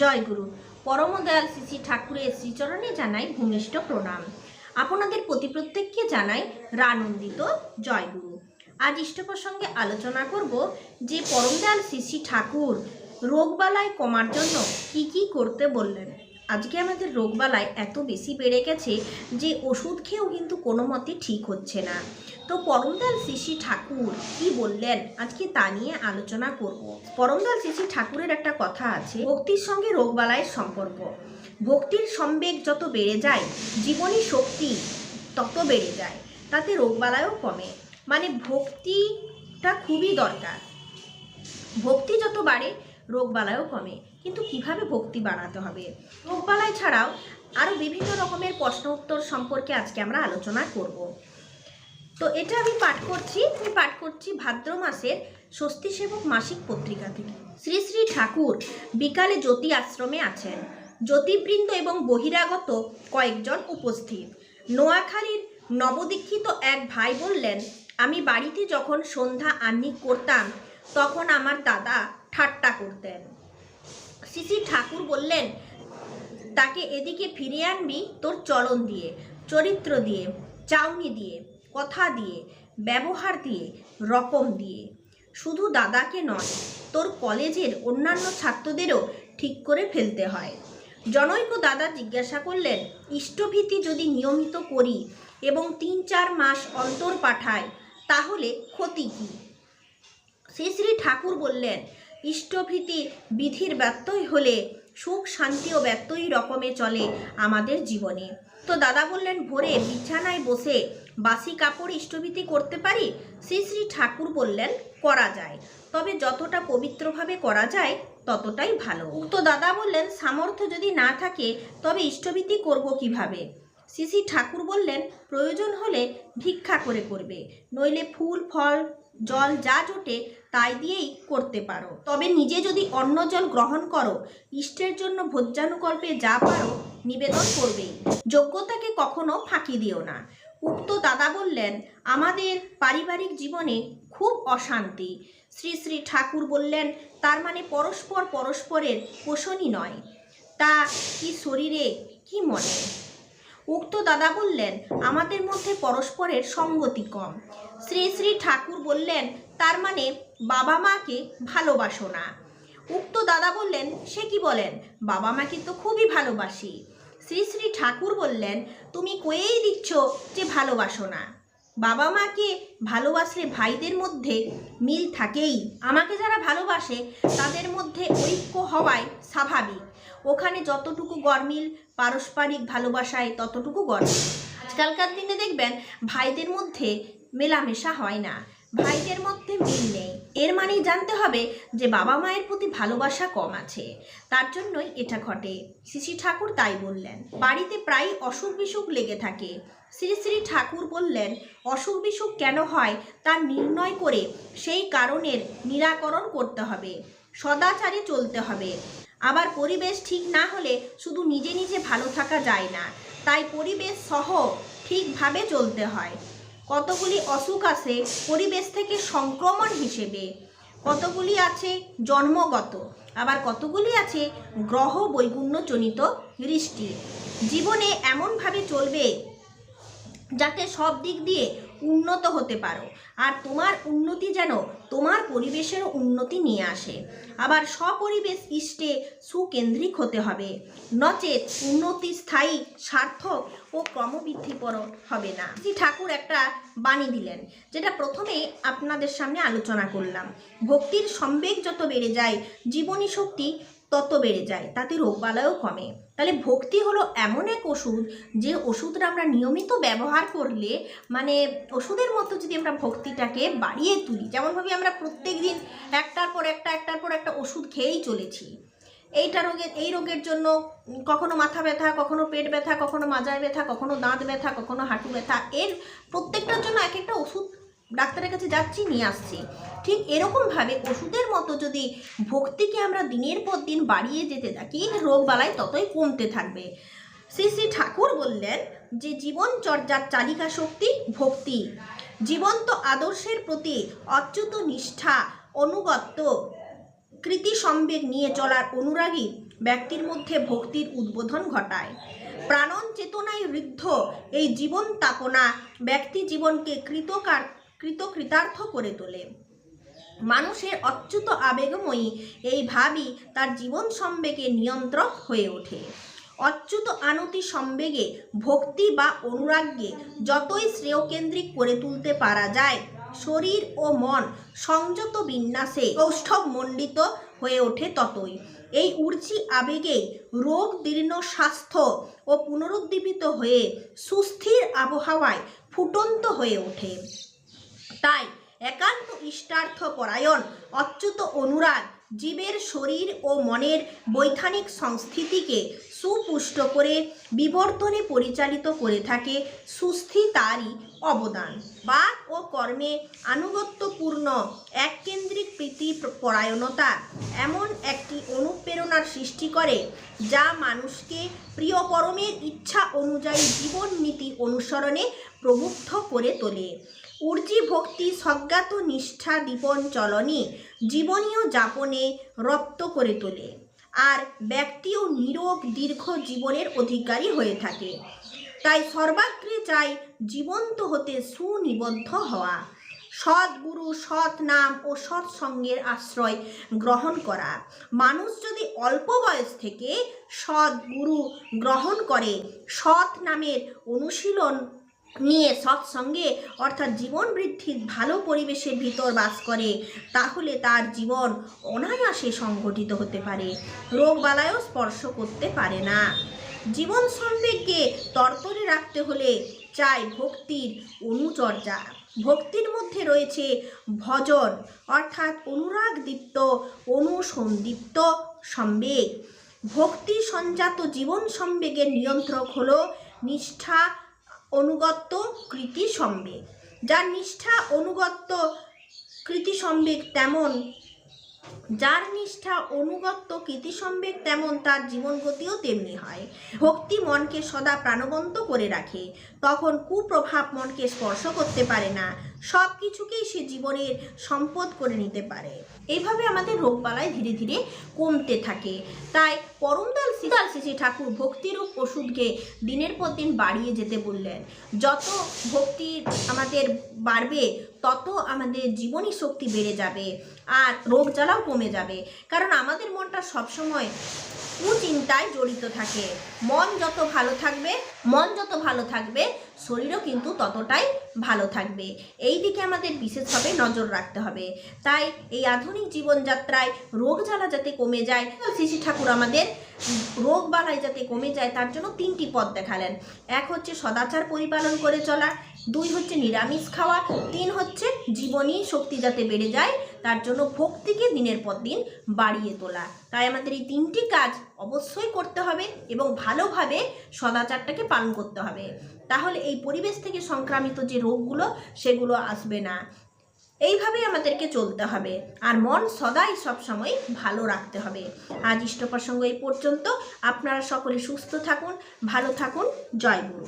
জয় গুরু পরম দয়াল শ্রী শ্রী ঠাকুরের শ্রীচরণে জানাই ভূমিষ্ঠ প্রণাম। আপনাদের প্রতি প্রত্যেককে জানাই রানন্দিত জয় গুরু আজ ইষ্ট প্রসঙ্গে আলোচনা করব যে পরম দয়াল শ্রী শ্রী ঠাকুর রোগবালাই কমার জন্য কি কি করতে বললেন। আজকে আমাদের রোগবালাই এত বেশি বেড়ে গেছে যে ওষুধ খেয়েও কিন্তু কোনো মতে ঠিক হচ্ছে না। তো পরমদাল শ্রী ঠাকুর কি বললেন? আজকে তা নিয়ে আলোচনা করব। পরমদাল শ্রী ঠাকুরের একটা কথা আছে, ভক্তির সঙ্গে রোগবালাইয়ের সম্পর্ক। ভক্তির সম্বেগ যত বেড়ে যায়, জীবনী শক্তি তত বেড়ে যায়, তাতে রোগবালাইও কমে। মানে ভক্তিটা খুবই দরকার। ভক্তি যত বাড়ে, রোগবালাইও কমে। কিন্তু কীভাবে ভক্তি বাড়াতে হবে? রোগবালাই ছাড়াও আরও বিভিন্ন রকমের প্রশ্ন উত্তর সম্পর্কে আজকে আমরা আলোচনা করব। তো এটা আমি পাঠ করছি, আমি পাঠ করছি ভাদ্র মাসের স্বস্তি সেবক মাসিক পত্রিকা থেকে। শ্রী শ্রী ঠাকুর বিকালে জ্যোতি আশ্রমে আছেন। জ্যোতিবৃন্দ এবং বহিরাগত কয়েকজন উপস্থিত। নোয়াখালীর নবদীক্ষিত এক ভাই বললেন, আমি বাড়িতে যখন সন্ধ্যা আহ্নিক করতাম, তখন আমার দাদা ঠাট্টা করতেন। শ্রী ঠাকুর বললেন, তাকে এদিকে ফিরিয়ে আনবি তোর চলন দিয়ে, চরিত্র দিয়ে, চাউনি দিয়ে। কথা দিয়ে, ব্যবহার দিয়ে, রকম দিয়ে। শুধু দাদাকে নয়, তোর কলেজের অন্যান্য ছাত্রদেরও ঠিক করে ফেলতে হয়। জনৈক দাদা জিজ্ঞাসা করলেন, ইষ্টভীতি যদি নিয়মিত করি এবং তিন চার মাস অন্তর পাঠায় তাহলে ক্ষতি কী? শ্রী শ্রী ঠাকুর বললেন, ইষ্টভীতি বিধির ব্যত্যয় হলে সুখ শান্তি ও ব্যত্যয়ী রকমে চলে আমাদের জীবনে। তো দাদা বললেন, ভোরে বিছানায় বসে বাসি কাপড় ইষ্টভীতি করতে পারি? শ্রী শ্রী ঠাকুর বললেন, করা যায়। তবে যতটা পবিত্রভাবে করা যায়, ততটাই ভালো। উক্ত দাদা বললেন, সামর্থ্য যদি না থাকে, তবে ইষ্টভীতি করব কীভাবে? শ্রী ঠাকুর বললেন, প্রয়োজন হলে ভিক্ষা করে করবে। নইলে ফুল, ফল, জল যা জোটে, তাই দিয়েই করতে পারো। তবে নিজে যদি অন্ন জল গ্রহণ করো, ইষ্টের জন্য ভোজ্যানুকল্পে যা পারো, নিবেদন করবেই। যোগ্যতাকে কখনো ফাঁকি দিও না। উক্ত দাদা বললেন, আমাদের পারিবারিক জীবনে খুব অশান্তি। শ্রী শ্রী ঠাকুর বললেন, তার মানে পরস্পর পরস্পরের পোষণই নয়। তা কি শরীরে কি মনে? উক্ত দাদা বললেন, আমাদের মধ্যে পরস্পরের সঙ্গতি কম। শ্রী শ্রী ঠাকুর বললেন, তার মানে বাবা মাকে ভালোবাসো না। উক্ত দাদা বললেন, সে কি বলেন? বাবা মাকে তো খুবই ভালোবাসি। শ্রী শ্রী ঠাকুর বললেন, তুমি কয়েই দিচ্ছ যে ভালোবাসো না? বাবা মাকে ভালোবাসলে ভাইদের মধ্যে মিল থাকেই। আমাকে যারা ভালোবাসে, তাদের মধ্যে ঐক্য হওয়াই স্বাভাবিক। ওখানে যতটুকু গরমিল, পারস্পরিক ভালোবাসায় ততটুকু গরমিল। আজকালকার দিনে দেখবেন, ভাইদের মধ্যে মেলামেশা হয় না। ভাইদের মধ্যে মিল নেই। এর মানেই জানতে হবে যে বাবা মায়ের প্রতি ভালোবাসা কম আছে। তার জন্যই এটা ঘটে। শ্রী ঠাকুর তাই বললেন। বাড়িতে প্রায় অসুখ বিসুখ লেগে থাকে। শ্রী শ্রী ঠাকুর বললেন, অসুখ বিসুখ কেন হয় তা নির্ণয় করে সেই কারণের নিরাকরণ করতে হবে। সদাচারে চলতে হবে। আবার পরিবেশ ঠিক না হলে শুধু নিজে নিজে ভালো থাকা যায় না। তাই পরিবেশ সহ ঠিকভাবে চলতে হয়। কতগুলি অসুখ আছে পরিবেশ থেকে সংক্রমণ হিসেবে? কতগুলি আছে জন্মগত? আবার কতগুলি আছে গ্রহ বৈগুণ্যজনিত দৃষ্টি? জীবনে এমনভাবে চলবে যাতে সব দিক দিয়ে উন্নত হতে পারো। আর তোমার উন্নতি যেন তোমার পরিবেশের উন্নতি নিয়ে আসে। আবার স্বপরিবেশ ইষ্টে সুকেন্দ্রিক হতে হবে। নচেত উন্নতি স্থায়ী, সার্থক ও ক্রমবৃদ্ধিপর হবে না। শ্রী ঠাকুর একটা বাণী দিলেন, যেটা প্রথমে আপনাদের সামনে আলোচনা করলাম। ভক্তির সম্বেগ যত বেড়ে যায়, জীবনী শক্তি তত বেড়ে যায়, তাতে রোগবালাইও কমে। তাহলে ভক্তি হলো এমন এক ওষুধ যে ওষুধটা আমরা নিয়মিত ব্যবহার করলে মানে ওষুধের মতো যদি আমরা ভক্তিটাকে বাড়িয়ে তুলি যেমনভাবে আমরা প্রত্যেক দিন একটার পর একটা, একটার পর একটা ওষুধ খেয়েই চলেছি। এইটা রোগের এই রোগের জন্য কখনো মাথা ব্যথা, কখনো পেট ব্যথা, কখনো মাজায় ব্যথা, কখনো দাঁত ব্যথা, কখনো হাঁটু ব্যথা, এর প্রত্যেকটার জন্য এক একটা ওষুধ ডাক্তারের কাছে যাচ্ছি, নিয়ে আসছি। ঠিক এরকমভাবে ওষুধের মতো যদি ভক্তিকে আমরা দিনের পর দিন বাড়িয়ে যেতে থাকি রোগ বালাই ততই কমতে থাকবে। শ্রী শ্রী ঠাকুর বললেন যে জীবন চর্যার চালিকা শক্তি ভক্তি। জীবন্ত আদর্শের প্রতি অচ্যুত নিষ্ঠা, অনুগত্য কৃতি সম্বেগ নিয়ে চলার অনুরাগী ব্যক্তির মধ্যে ভক্তির উদ্বোধন ঘটায়। প্রাণন চেতনায় ঋদ্ধ এই জীবন তাপনা ব্যক্তি জীবনকে কৃতকার কৃতকৃতার্থ করে তোলে। মানুষের অচ্যুত আবেগময়ী এই ভাবই তার জীবন সম্বেগে নিয়ন্ত্রক হয়ে ওঠে। অচ্যুত আনতি সম্বেগে, ভক্তি বা অনুরাগকে যতই শ্রেয়কেন্দ্রিক করে তুলতে পারা যায়, শরীর ও মন সংযত বিন্যাসে কৌষ্ঠব মণ্ডিত হয়ে ওঠে ততই। এই ঊর্জি আবেগেই রোগ দীর্ণ স্বাস্থ্য ও পুনরুদ্দীপিত হয়ে সুস্থির আবহাওয়ায় ফুটন্ত হয়ে ওঠে। তাই একান্ত ইষ্টার্থ পরায়ণ অচ্যুত অনুরাগ জীবের শরীর ও মনের বৈধানিক সংস্থিতিকে সুপুষ্ট করে বিবর্তনে পরিচালিত করে থাকে সুস্থি তারই অবদান। বাক ও কর্মে আনুগত্যপূর্ণ এককেন্দ্রিক প্রীতি পরায়ণতা এমন একটি অনুপ্রেরণার সৃষ্টি করে যা মানুষকে প্রিয় পরমের ইচ্ছা অনুযায়ী জীবন নীতি অনুসরণে প্রবুদ্ধ করে তোলে। ঊর্জি ভক্তি সজ্ঞাত নিষ্ঠা দীপন চলনে, জীবনীয় যাপনে রপ্ত করে তোলে। আর ব্যক্তিও নিরোগ দীর্ঘ জীবনের অধিকারী হয়ে থাকে। তাই সর্বাগ্রে চাই জীবন্ত হতে সুনিবদ্ধ হওয়া। সৎ গুরু, সৎ নাম ও সৎ সঙ্গের আশ্রয় গ্রহণ করা। মানুষ যদি অল্প বয়স থেকে সৎ গুরু গ্রহণ করে, সৎ নামের অনুশীলন নিয়ে সৎসঙ্গে, অর্থাৎ জীবন বৃদ্ধির ভালো পরিবেশের ভিতর বাস করে, তাহলে তার জীবন অনায়াসে সংগঠিত হতে পারে রোগবালায়ও স্পর্শ করতে পারে না। জীবন সম্বেগকে তরতরে রাখতে হলে চাই ভক্তির অনুচর্যা। ভক্তির মধ্যে রয়েছে ভজন, অর্থাৎ অনুরাগ দীপ্ত অনুসন্দীপ্ত সম্বেগ। ভক্তি সঞ্জাত জীবন সম্বেগের নিয়ন্ত্রক হলো নিষ্ঠা অনুগত্য কৃতি সম্বেগ। যার নিষ্ঠা অনুগত্য কৃতি সম্বেগ তেমন, যার নিষ্ঠা অনুগত্য কৃতি সম্বেগ তেমন তার জীবন গতিও তেমনি হয়। ভক্তি মনকে সদা প্রাণবন্ত করে রাখে। তখন কুপ্রভাব মনকে স্পর্শ করতে পারে না। সব কিছুকেই সে জীবনের সম্পদ করে নিতে পারে। এইভাবে আমাদের রোগবালায় ধীরে ধীরে কমতে থাকে। তাই পরমদাল শীতাল শ্রী ঠাকুর ভক্তিরূপ ওষুধকে দিনের পর দিন বাড়িয়ে যেতে বললেন। যত ভক্তি আমাদের বাড়বে, তত আমাদের জীবনী শক্তি বেড়ে যাবে আর রোগ জ্বালাও কমে যাবে। কারণ আমাদের মনটা সবসময় কুচিন্তায় জড়িত থাকে। মন যত ভালো থাকবে, মন যত ভালো থাকবে, শরীরও কিন্তু ততটাই ভালো থাকবে। এই দিকে আমাদের বিশেষভাবে নজর রাখতে হবে। তাই এই আধুনিক জীবনযাত্রায় রোগ জ্বালা যাতে কমে যায় শ্রী ঠাকুর আমাদের রোগ বালাই যাতে কমে যায়, তার জন্য তিনটি পথ দেখালেন। এক হচ্ছে সদাচার পরিপালন করে চলা, দুই হচ্ছে নিরামিষ খাওয়া, তিন হচ্ছে জীবনী শক্তি যাতে বেড়ে যায় তার জন্য ভক্তিকে দিনের পর দিন বাড়িয়ে তোলা। তাই আমাদের এই তিনটি কাজ অবশ্যই করতে হবে এবং ভালোভাবে সদাচারটাকে পালন করতে হবে। তাহলে এই পরিবেশ থেকে সংক্রামিত যে রোগগুলো, সেগুলো আসবে না। এইভাবেই আমাদেরকে চলতে হবে। আর মন সদাই সবসময় ভালো রাখতে হবে। আজ ইষ্ট প্রসঙ্গ এই পর্যন্ত। আপনারা সকলে সুস্থ থাকুন, ভালো থাকুন। জয় গুরু।